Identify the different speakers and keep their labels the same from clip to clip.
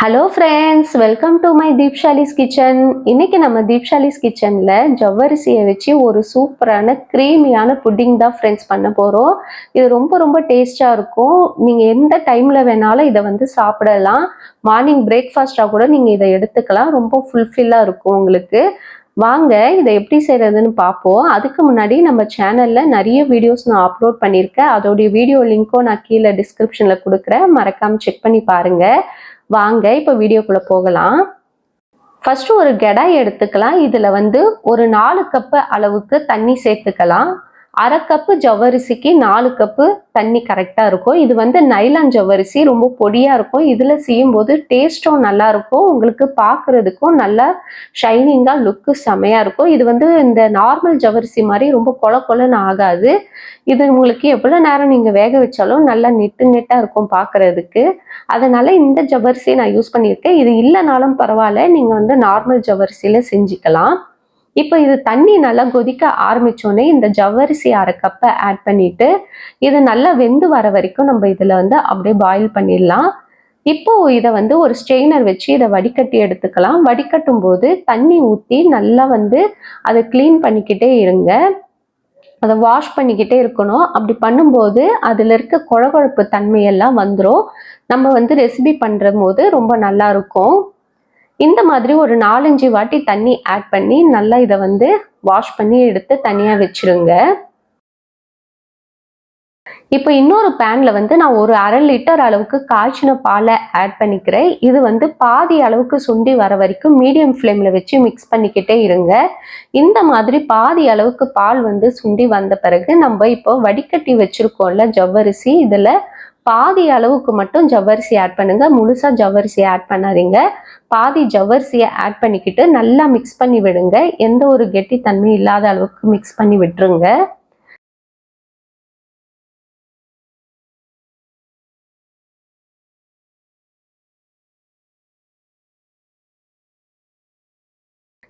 Speaker 1: Hello friends welcome to my Deepshali's kitchen இன்னைக்கு நம்ம தீப்ஷாலிஸ் கிச்சனில் ஜவ்வரிசியை வச்சு ஒரு சூப்பரான க்ரீமியான புட்டிங் தான் ஃப்ரெண்ட்ஸ் பண்ண போகிறோம் இது ரொம்ப ரொம்ப டேஸ்டாக இருக்கும். நீங்கள் எந்த டைமில் வேணாலும் இதை வந்து சாப்பிடலாம். மார்னிங் பிரேக்ஃபாஸ்ட்டாக கூட நீங்கள் இதை எடுத்துக்கலாம். ரொம்ப ஃபுல்ஃபில்லாக இருக்கும் உங்களுக்கு. வாங்க இதை எப்படி செய்கிறதுன்னு பார்ப்போம். அதுக்கு முன்னாடி நம்ம சேனலில் நிறைய வீடியோஸ் நான் அப்லோட் பண்ணியிருக்கேன். அதோடைய வீடியோ லிங்க்கும் நான் கீழே டிஸ்கிரிப்ஷனில் கொடுக்குறேன். மறக்காமல் செக் பண்ணி பாருங்கள் வாங்க இப்போ வீடியோக்குள்ளே போகலாம். ஃபஸ்ட்டு ஒரு கெடாய் எடுத்துக்கலாம். இதில் வந்து ஒரு நாலு கப்பு அளவுக்கு தண்ணி சேர்த்துக்கலாம். அரை கப்பு ஜவ்வரிசிக்கு நாலு கப்பு தண்ணி கரெக்டாக இருக்கும். இது வந்து நைலான் ஜவ்வரிசி ரொம்ப பொடியாக இருக்கும். இதில் செய்யும்போது டேஸ்ட்டும் நல்லா இருக்கும். உங்களுக்கு பார்க்குறதுக்கும் நல்லா ஷைனிங்காக லுக்கு செமையாக இருக்கும். இது வந்து இந்த நார்மல் ஜவ்வரிசி மாதிரி ரொம்ப கொல கொலன்னு ஆகாது. இது உங்களுக்கு எவ்வளோ நேரம் நீங்கள் வேக வச்சாலும் நல்லா நெட்டு நெட்டாக இருக்கும் பார்க்குறதுக்கு அதனால் இந்த ஜவ்வரிசியை நான் யூஸ் பண்ணியிருக்கேன். இது இல்லைனாலும் பரவாயில்ல. நீங்கள் வந்து நார்மல் ஜவ்வரிசியில் செஞ்சுக்கலாம். இப்போ இது தண்ணி நல்லா கொதிக்க ஆரம்பித்தோடனே இந்த ஜவ்வரிசி அரை கப்பை ஆட் பண்ணிவிட்டு இது நல்லா வெந்து வர வரைக்கும் நம்ம இதில் வந்து அப்படியே பாயில் பண்ணிடலாம். இப்போ இதை வந்து ஒரு ஸ்ட்ரெயினர் வச்சு இதை வடிகட்டி எடுத்துக்கலாம். வடிகட்டும் போது தண்ணி ஊற்றி நல்லா வந்து அதை க்ளீன் பண்ணிக்கிட்டே இருங்க. அதை வாஷ் பண்ணிக்கிட்டே இருக்கணும். அப்படி பண்ணும்போது அதில் இருக்க குழகுழப்பு தன்மையெல்லாம் வந்துடும் நம்ம வந்து ரெசிபி பண்ணுற போது ரொம்ப நல்லாயிருக்கும் இந்த மாதிரி ஒரு நாலஞ்சு வாட்டி தண்ணி ஆட் பண்ணி நல்லா இதை வந்து வாஷ் பண்ணி எடுத்து தனியாக வச்சிருங்க. இப்போ இன்னொரு பேனில் வந்து நான் ஒரு அரை லிட்டர் அளவுக்கு காய்ச்சின பாலை ஆட் பண்ணிக்கிறேன். இது வந்து பாதி அளவுக்கு சுண்டி வர வரைக்கும் மீடியம் ஃப்ளேமில் வச்சு மிக்ஸ் பண்ணிக்கிட்டே இருங்க. இந்த மாதிரி பாதி அளவுக்கு பால் வந்து சுண்டி வந்த பிறகு நம்ம இப்போ வடிகட்டி வச்சுருக்கோம்ல ஜவ்வரிசி இதில் பாதி அளவுக்கு மட்டும் ஜவ்வரிசி ஆட் பண்ணுங்க. முழுசா ஜவ்வரிசி ஆட் பண்ணாதீங்க. பாதி ஜவ்வரிசியை ஆட் பண்ணிக்கிட்டு நல்லா மிக்ஸ் பண்ணி விடுங்க. எந்த ஒரு கெட்டித்தன்மை இல்லாத அளவுக்கு மிக்ஸ் பண்ணி விட்டுருங்க.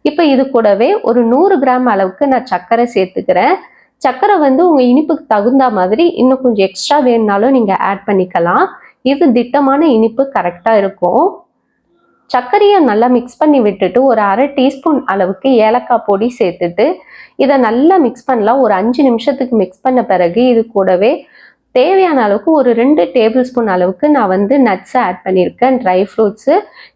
Speaker 1: இப்போ இது கூடவே ஒரு நூறு கிராம் அளவுக்கு நான் சர்க்கரை சேர்த்துக்கிறேன். சர்க்கரை வந்து உங்கள் இனிப்புக்கு தகுந்த மாதிரி இன்னும் கொஞ்சம் எக்ஸ்ட்ரா வேணுனாலும் நீங்கள் ஆட் பண்ணிக்கலாம். இது திட்டமான இனிப்பு கரெக்டாக இருக்கும். சர்க்கரையை நல்லா மிக்ஸ் பண்ணி விட்டுட்டு ஒரு அரை டீஸ்பூன் அளவுக்கு ஏலக்காய் பொடி சேர்த்துட்டு இதை நல்லா மிக்ஸ் பண்ணலாம். ஒரு அஞ்சு நிமிஷத்துக்கு மிக்ஸ் பண்ண பிறகு இது கூடவே தேவையான அளவுக்கு ஒரு ரெண்டு டேபிள் ஸ்பூன் அளவுக்கு நான் வந்து நட்ஸை ஆட் பண்ணியிருக்கேன் ட்ரை ஃப்ரூட்ஸு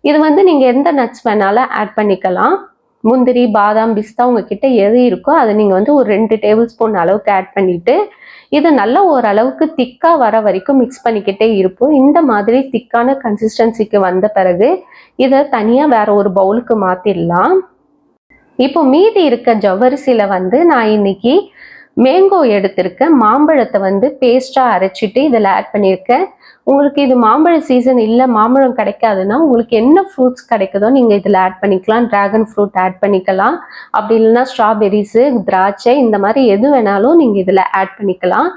Speaker 1: இது வந்து நீங்கள் எந்த நட்ஸ் வேணாலும் ஆட் பண்ணிக்கலாம். முந்திரி பாதாம் பிஸ்தா உங்ககிட்ட எது இருக்கோ அதை நீங்கள் வந்து ஒரு ரெண்டு டேபிள் ஸ்பூன் அளவுக்கு ஆட் பண்ணிவிட்டு இது நல்லா ஓரளவுக்கு திக்காக வர வரைக்கும் மிக்ஸ் பண்ணிக்கிட்டே இருப்போம். இந்த மாதிரி திக்கான கன்சிஸ்டன்சிக்கு வந்த பிறகு இதை தனியாக வேற ஒரு பவுலுக்கு மாற்றிடலாம் இப்போ மீதி இருக்க ஜவ்வரிசியில் வந்து நான் இன்னைக்கு மேங்கோ எடுத்திருக்கேன் மாம்பழத்தை வந்து பேஸ்ட்டாக அரைச்சிட்டு இதில் ஆட் பண்ணியிருக்கேன் உங்களுக்கு இது மாம்பழ சீசன் இல்லை மாம்பழம் கிடைக்காதுன்னா உங்களுக்கு என்ன ஃப்ரூட்ஸ் கிடைக்குதோ நீங்கள் இதில் ஆட் பண்ணிக்கலாம். ட்ராகன் ஃப்ரூட் ஆட் பண்ணிக்கலாம். அப்படி இல்லைன்னா ஸ்ட்ராபெரிஸு திராட்சை இந்த மாதிரி எது வேணாலும் நீங்கள் இதில் ஆட் பண்ணிக்கலாம்.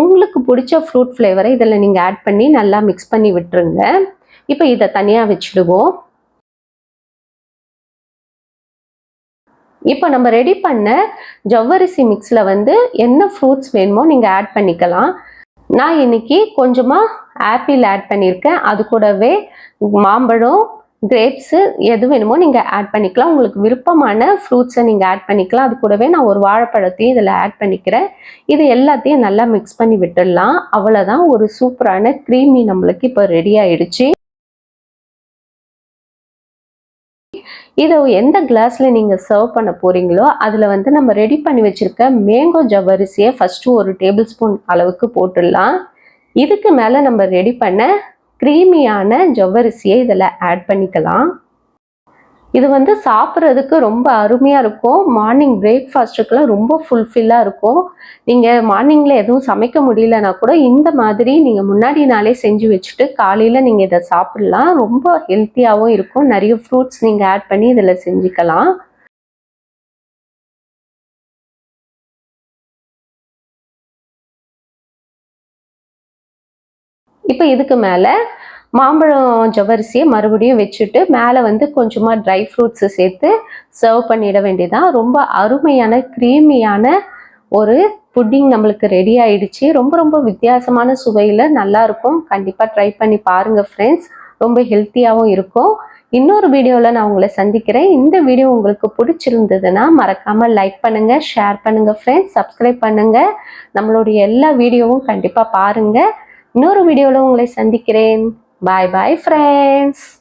Speaker 1: உங்களுக்கு பிடிச்ச ஃப்ரூட் ஃப்ளேவரை இதில் நீங்கள் ஆட் பண்ணி நல்லா மிக்ஸ் பண்ணி விட்டுருங்க. இப்போ இதை தனியாக வச்சுடுவோம். இப்போ நம்ம ரெடி பண்ண ஜவ்வரிசி மிக்ஸில் வந்து என்ன ஃப்ரூட்ஸ் வேணுமோ நீங்கள் ஆட் பண்ணிக்கலாம். நான் இன்னைக்கு கொஞ்சமாக ஆப்பிள் ஆட் பண்ணியிருக்கேன். அது கூடவே மாம்பழம் கிரேப்ஸு எது வேணுமோ நீங்கள் ஆட் பண்ணிக்கலாம். உங்களுக்கு விருப்பமான ஃப்ரூட்ஸை நீங்கள் ஆட் பண்ணிக்கலாம். அது கூடவே நான் ஒரு வாழைப்பழத்தையும் இதில் ஆட் பண்ணிக்கிறேன். இது எல்லாத்தையும் நல்லா மிக்ஸ் பண்ணி விட்டுடலாம். அவ்வளோதான் ஒரு சூப்பரான க்ரீமி நம்மளுக்கு இப்போ ரெடி ஆயிடுச்சு. இதை எந்த கிளாஸில் நீங்கள் சர்வ் பண்ண போகிறீங்களோ அதில் வந்து நம்ம ரெடி பண்ணி வச்சுருக்க மேங்கோ ஜவ்வரிசியை ஃபஸ்ட்டு ஒரு டேபிள் ஸ்பூன் அளவுக்கு போட்டுடலாம். இதுக்கு மேலே நம்ம ரெடி பண்ண க்ரீமியான ஜவ்வரிசியை இதில் ஆட் பண்ணிக்கலாம். இது வந்து சாப்பிட்றதுக்கு ரொம்ப அருமையாக இருக்கும். மார்னிங் பிரேக்ஃபாஸ்ட்டுக்கெலாம் ரொம்ப ஃபுல்ஃபில்லாக இருக்கும். நீங்கள் மார்னிங்கில் எதுவும் சமைக்க முடியலனா கூட இந்த மாதிரி நீங்கள் முன்னாடி நாளே செஞ்சு வச்சுட்டு காலையில் நீங்கள் இதை சாப்பிட்லாம். ரொம்ப ஹெல்த்தியாகவும் இருக்கும். நிறைய ஃப்ரூட்ஸ் நீங்கள் ஆட் பண்ணி இதில் செஞ்சுக்கலாம். இப்போ இதுக்கு மேலே மாம்பழம் ஜவரிசியை மறுபடியும் வச்சுட்டு மேலே வந்து கொஞ்சமாக ட்ரை ஃப்ரூட்ஸு சேர்த்து சர்வ் பண்ணிட வேண்டியதான் ரொம்ப அருமையான க்ரீமியான ஒரு புட்டிங் நம்மளுக்கு ரெடி ஆயிடுச்சு. ரொம்ப ரொம்ப வித்தியாசமான சுவையில் நல்லாயிருக்கும் கண்டிப்பாக ட்ரை பண்ணி பாருங்கள் ஃப்ரெண்ட்ஸ் ரொம்ப ஹெல்த்தியாகவும் இருக்கும். இன்னொரு வீடியோவில் நான் உங்களை சந்திக்கிறேன். இந்த வீடியோ உங்களுக்கு பிடிச்சிருந்ததுன்னா மறக்காமல் லைக் பண்ணுங்கள் ஷேர் பண்ணுங்கள் ஃப்ரெண்ட்ஸ் சப்ஸ்கிரைப் பண்ணுங்கள் நம்மளுடைய எல்லா வீடியோவும் கண்டிப்பாக பாருங்கள் இன்னொரு வீடியோவில் உங்களை சந்திக்கிறேன். Bye bye friends.